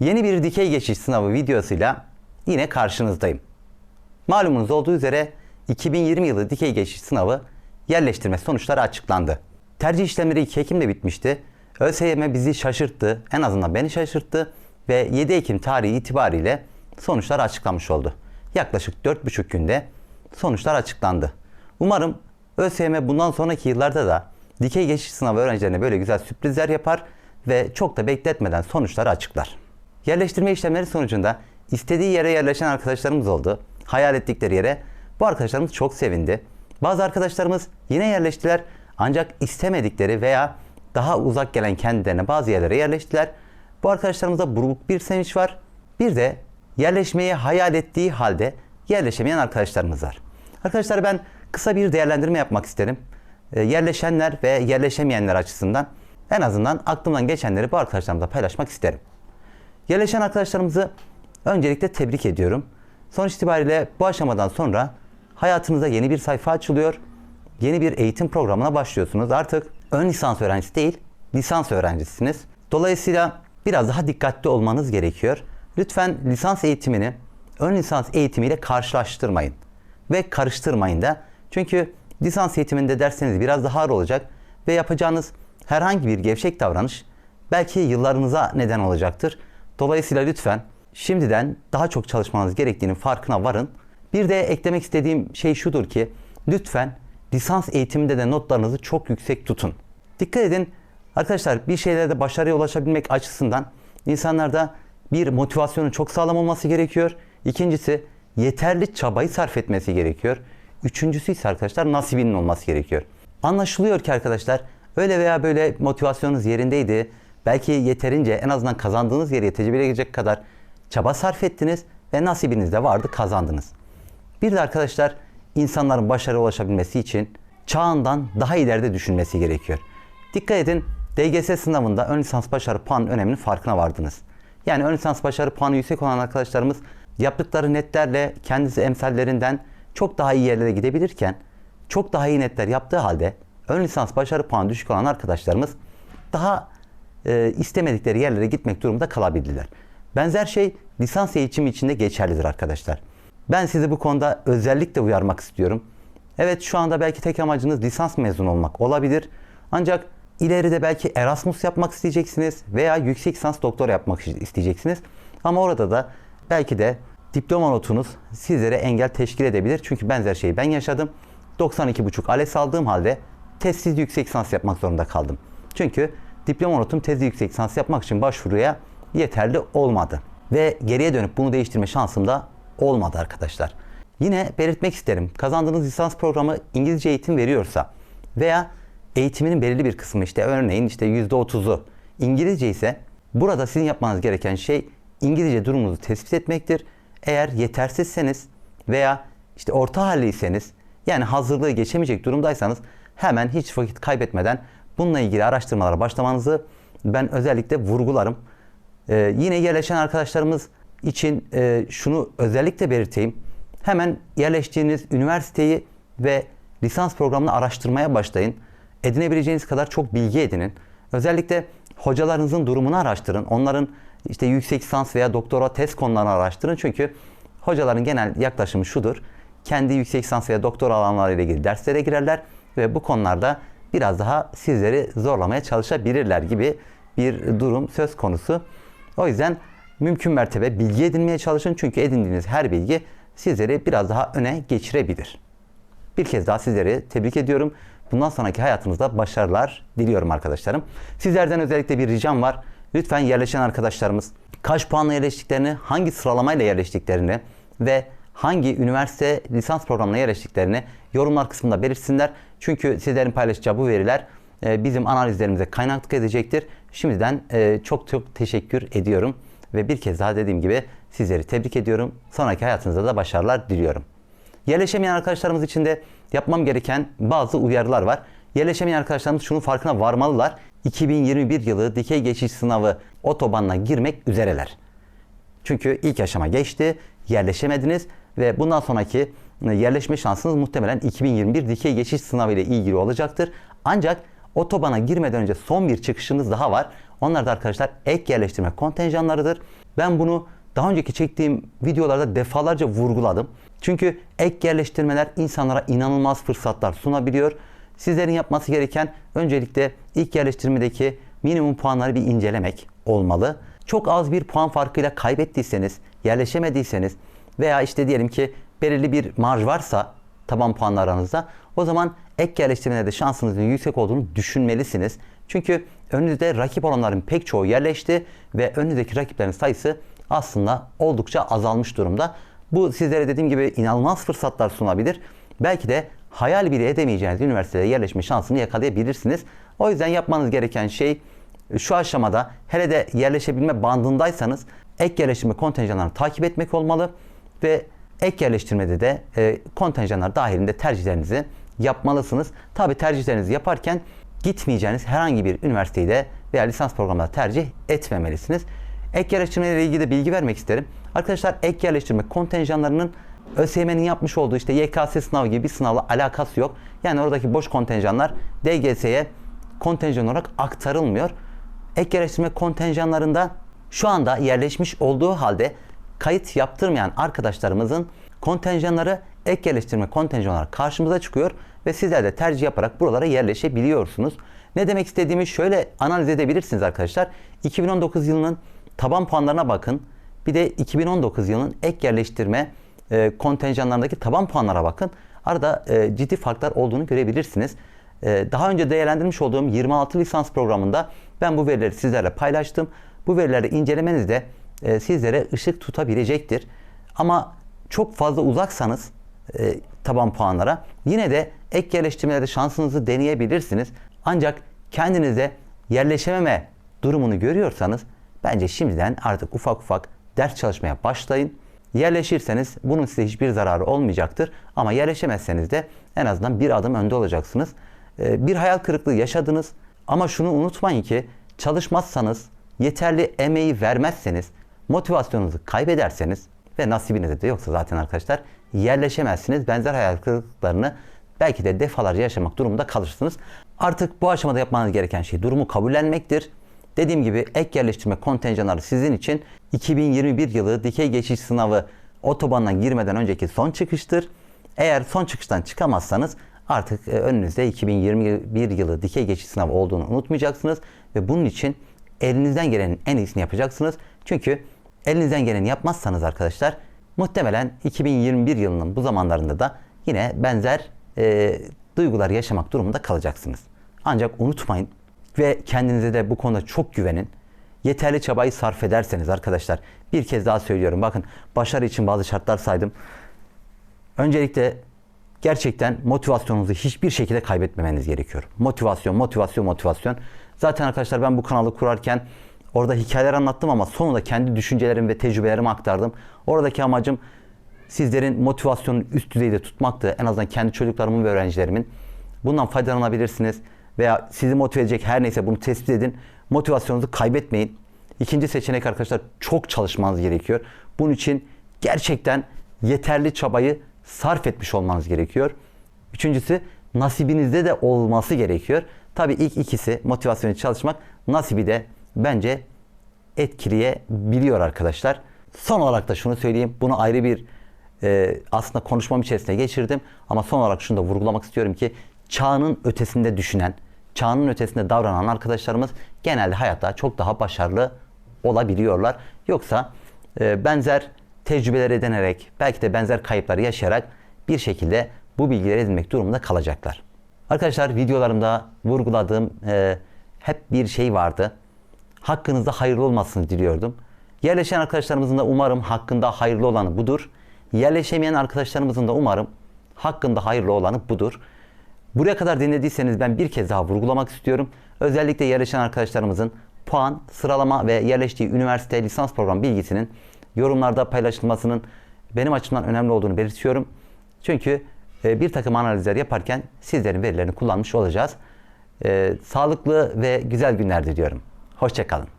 Yeni bir dikey geçiş sınavı videosuyla yine karşınızdayım. Malumunuz olduğu üzere 2020 yılı dikey geçiş sınavı yerleştirme sonuçları açıklandı. Tercih işlemleri 2 Ekim'de bitmişti. ÖSYM bizi şaşırttı, en azından beni şaşırttı ve 7 Ekim tarihi itibariyle sonuçlar açıklanmış oldu. Yaklaşık 4,5 günde sonuçlar açıklandı. Umarım ÖSYM bundan sonraki yıllarda da dikey geçiş sınavı öğrencilerine böyle güzel sürprizler yapar ve çok da bekletmeden sonuçları açıklar. Yerleştirme işlemleri sonucunda istediği yere yerleşen arkadaşlarımız oldu. Hayal ettikleri yere. Bu arkadaşlarımız çok sevindi. Bazı arkadaşlarımız yine yerleştiler ancak istemedikleri veya daha uzak gelen kendilerine bazı yerlere yerleştiler. Bu arkadaşlarımızda buruk bir sevinç var. Bir de yerleşmeyi hayal ettiği halde yerleşemeyen arkadaşlarımız var. Arkadaşlar ben kısa bir değerlendirme yapmak isterim. Ee, yerleşenler ve yerleşemeyenler açısından en azından aklımdan geçenleri bu arkadaşlarımızla paylaşmak isterim. Yerleşen arkadaşlarımızı öncelikle tebrik ediyorum. Sonuç itibariyle bu aşamadan sonra hayatınıza yeni bir sayfa açılıyor. Yeni bir eğitim programına başlıyorsunuz. Artık ön lisans öğrencisi değil, lisans öğrencisiniz. Dolayısıyla biraz daha dikkatli olmanız gerekiyor. Lütfen lisans eğitimini ön lisans eğitimiyle karşılaştırmayın ve karıştırmayın da. Çünkü lisans eğitiminde dersleriniz biraz daha ağır olacak ve yapacağınız herhangi bir gevşek davranış belki yıllarınıza neden olacaktır. Dolayısıyla lütfen şimdiden daha çok çalışmanız gerektiğinin farkına varın. Bir de eklemek istediğim şey şudur ki lütfen lisans eğitiminde de notlarınızı çok yüksek tutun. Dikkat edin arkadaşlar bir şeylerde başarıya ulaşabilmek açısından insanlarda bir motivasyonun çok sağlam olması gerekiyor. İkincisi yeterli çabayı sarf etmesi gerekiyor. Üçüncüsü ise arkadaşlar nasibinin olması gerekiyor. Anlaşılıyor ki arkadaşlar öyle veya böyle motivasyonunuz yerindeydi. Belki yeterince en azından kazandığınız yere yetebilecek kadar çaba sarf ettiniz ve nasibiniz de vardı kazandınız. Bir de arkadaşlar insanların başarıya ulaşabilmesi için çağından daha ileride düşünmesi gerekiyor. Dikkat edin DGS sınavında ön lisans başarı puan öneminin farkına vardınız. Yani ön lisans başarı puanı yüksek olan arkadaşlarımız yaptıkları netlerle kendisi emsallerinden çok daha iyi yerlere gidebilirken çok daha iyi netler yaptığı halde ön lisans başarı puanı düşük olan arkadaşlarımız daha e, istemedikleri yerlere gitmek durumunda kalabilirler. Benzer şey lisans eğitimi içinde geçerlidir arkadaşlar. Ben sizi bu konuda özellikle uyarmak istiyorum. Evet şu anda belki tek amacınız lisans mezun olmak olabilir. Ancak ileride belki Erasmus yapmak isteyeceksiniz veya yüksek lisans doktor yapmak isteyeceksiniz. Ama orada da belki de diploma notunuz sizlere engel teşkil edebilir. Çünkü benzer şeyi ben yaşadım. 92,5 ALES aldığım halde testsiz yüksek lisans yapmak zorunda kaldım. Çünkü diploma notum tezli yüksek lisans yapmak için başvuruya yeterli olmadı. Ve geriye dönüp bunu değiştirme şansım da olmadı arkadaşlar. Yine belirtmek isterim. Kazandığınız lisans programı İngilizce eğitim veriyorsa veya eğitiminin belirli bir kısmı işte örneğin işte %30'u İngilizce ise burada sizin yapmanız gereken şey İngilizce durumunuzu tespit etmektir. Eğer yetersizseniz veya işte orta halliyseniz yani hazırlığı geçemeyecek durumdaysanız hemen hiç vakit kaybetmeden bununla ilgili araştırmalara başlamanızı ben özellikle vurgularım. Ee, yine yerleşen arkadaşlarımız için e, şunu özellikle belirteyim. Hemen yerleştiğiniz üniversiteyi ve lisans programını araştırmaya başlayın. Edinebileceğiniz kadar çok bilgi edinin. Özellikle hocalarınızın durumunu araştırın. Onların işte yüksek lisans veya doktora test konularını araştırın. Çünkü hocaların genel yaklaşımı şudur. Kendi yüksek lisans veya doktora alanlarıyla ilgili derslere girerler ve bu konularda biraz daha sizleri zorlamaya çalışabilirler gibi bir durum söz konusu. O yüzden mümkün mertebe bilgi edinmeye çalışın. Çünkü edindiğiniz her bilgi sizleri biraz daha öne geçirebilir. Bir kez daha sizleri tebrik ediyorum. Bundan sonraki hayatınızda başarılar diliyorum arkadaşlarım. Sizlerden özellikle bir ricam var. Lütfen yerleşen arkadaşlarımız kaç puanla yerleştiklerini, hangi sıralamayla yerleştiklerini ve hangi üniversite lisans programına yerleştiklerini yorumlar kısmında belirtsinler. Çünkü sizlerin paylaşacağı bu veriler e, bizim analizlerimize kaynaklık edecektir. Şimdiden e, çok çok teşekkür ediyorum ve bir kez daha dediğim gibi sizleri tebrik ediyorum. Sonraki hayatınızda da başarılar diliyorum. Yerleşemeyen arkadaşlarımız için de yapmam gereken bazı uyarılar var. Yerleşemeyen arkadaşlarımız şunun farkına varmalılar. 2021 yılı dikey geçiş sınavı otobanına girmek üzereler. Çünkü ilk aşama geçti, yerleşemediniz ve bundan sonraki yerleşme şansınız muhtemelen 2021 dikey geçiş sınavı ile ilgili olacaktır. Ancak otobana girmeden önce son bir çıkışınız daha var. Onlar da arkadaşlar ek yerleştirme kontenjanlarıdır. Ben bunu daha önceki çektiğim videolarda defalarca vurguladım. Çünkü ek yerleştirmeler insanlara inanılmaz fırsatlar sunabiliyor. Sizlerin yapması gereken öncelikle ilk yerleştirmedeki minimum puanları bir incelemek olmalı. Çok az bir puan farkıyla kaybettiyseniz, yerleşemediyseniz veya işte diyelim ki belirli bir marj varsa taban puanla aranızda o zaman ek yerleştirmelerde şansınızın yüksek olduğunu düşünmelisiniz. Çünkü önünüzde rakip olanların pek çoğu yerleşti ve önünüzdeki rakiplerin sayısı aslında oldukça azalmış durumda. Bu sizlere dediğim gibi inanılmaz fırsatlar sunabilir. Belki de hayal bile edemeyeceğiniz üniversitede yerleşme şansını yakalayabilirsiniz. O yüzden yapmanız gereken şey şu aşamada hele de yerleşebilme bandındaysanız ek yerleştirme kontenjanlarını takip etmek olmalı ve ek yerleştirmede de e, kontenjanlar dahilinde tercihlerinizi yapmalısınız. Tabi tercihlerinizi yaparken gitmeyeceğiniz herhangi bir üniversiteyi de veya lisans programında tercih etmemelisiniz. Ek yerleştirme ile ilgili de bilgi vermek isterim. Arkadaşlar ek yerleştirme kontenjanlarının ÖSYM'nin yapmış olduğu işte YKS sınavı gibi bir sınavla alakası yok. Yani oradaki boş kontenjanlar DGS'ye kontenjan olarak aktarılmıyor. Ek yerleştirme kontenjanlarında şu anda yerleşmiş olduğu halde kayıt yaptırmayan arkadaşlarımızın kontenjanları ek yerleştirme kontenjan olarak karşımıza çıkıyor ve sizler de tercih yaparak buralara yerleşebiliyorsunuz. Ne demek istediğimi şöyle analiz edebilirsiniz arkadaşlar. 2019 yılının taban puanlarına bakın. Bir de 2019 yılının ek yerleştirme e, kontenjanlarındaki taban puanlara bakın. Arada e, ciddi farklar olduğunu görebilirsiniz. E, daha önce değerlendirmiş olduğum 26 lisans programında ben bu verileri sizlerle paylaştım. Bu verileri incelemeniz de e, sizlere ışık tutabilecektir. Ama çok fazla uzaksanız e, taban puanlara yine de ek yerleştirmelerde şansınızı deneyebilirsiniz. Ancak kendinize yerleşememe durumunu görüyorsanız bence şimdiden artık ufak ufak ders çalışmaya başlayın. Yerleşirseniz bunun size hiçbir zararı olmayacaktır. Ama yerleşemezseniz de en azından bir adım önde olacaksınız. Ee, bir hayal kırıklığı yaşadınız ama şunu unutmayın ki çalışmazsanız, yeterli emeği vermezseniz, motivasyonunuzu kaybederseniz ve nasibiniz de yoksa zaten arkadaşlar yerleşemezsiniz. Benzer hayal kırıklıklarını belki de defalarca yaşamak durumunda kalırsınız. Artık bu aşamada yapmanız gereken şey durumu kabullenmektir. Dediğim gibi ek yerleştirme kontenjanları sizin için 2021 yılı dikey geçiş sınavı otobandan girmeden önceki son çıkıştır. Eğer son çıkıştan çıkamazsanız artık e, önünüzde 2021 yılı dikey geçiş sınavı olduğunu unutmayacaksınız ve bunun için elinizden gelenin en iyisini yapacaksınız. Çünkü elinizden geleni yapmazsanız arkadaşlar muhtemelen 2021 yılının bu zamanlarında da yine benzer e, duygular yaşamak durumunda kalacaksınız. Ancak unutmayın ve kendinize de bu konuda çok güvenin. Yeterli çabayı sarf ederseniz arkadaşlar bir kez daha söylüyorum. Bakın başarı için bazı şartlar saydım. Öncelikle gerçekten motivasyonunuzu hiçbir şekilde kaybetmemeniz gerekiyor. Motivasyon, motivasyon, motivasyon. Zaten arkadaşlar ben bu kanalı kurarken orada hikayeler anlattım ama sonunda kendi düşüncelerimi ve tecrübelerimi aktardım. Oradaki amacım sizlerin motivasyonunu üst düzeyde tutmaktı. En azından kendi çocuklarımın ve öğrencilerimin. Bundan faydalanabilirsiniz veya sizi motive edecek her neyse bunu tespit edin. Motivasyonunuzu kaybetmeyin. İkinci seçenek arkadaşlar çok çalışmanız gerekiyor. Bunun için gerçekten yeterli çabayı sarf etmiş olmanız gerekiyor. Üçüncüsü nasibinizde de olması gerekiyor. Tabii ilk ikisi motivasyonu çalışmak nasibi de bence etkileyebiliyor arkadaşlar. Son olarak da şunu söyleyeyim. Bunu ayrı bir e, aslında konuşmam içerisinde geçirdim. Ama son olarak şunu da vurgulamak istiyorum ki çağının ötesinde düşünen, çağının ötesinde davranan arkadaşlarımız genelde hayatta çok daha başarılı olabiliyorlar. Yoksa e, benzer tecrübeler edinerek, belki de benzer kayıpları yaşayarak bir şekilde bu bilgileri edinmek durumunda kalacaklar. Arkadaşlar videolarımda vurguladığım e, hep bir şey vardı. Hakkınızda hayırlı olmasını diliyordum. Yerleşen arkadaşlarımızın da umarım hakkında hayırlı olanı budur. Yerleşemeyen arkadaşlarımızın da umarım hakkında hayırlı olanı budur. Buraya kadar dinlediyseniz ben bir kez daha vurgulamak istiyorum. Özellikle yerleşen arkadaşlarımızın puan, sıralama ve yerleştiği üniversite lisans program bilgisinin yorumlarda paylaşılmasının benim açımdan önemli olduğunu belirtiyorum. Çünkü e, bir takım analizler yaparken sizlerin verilerini kullanmış olacağız. E, sağlıklı ve güzel günler diliyorum. Hoşçakalın.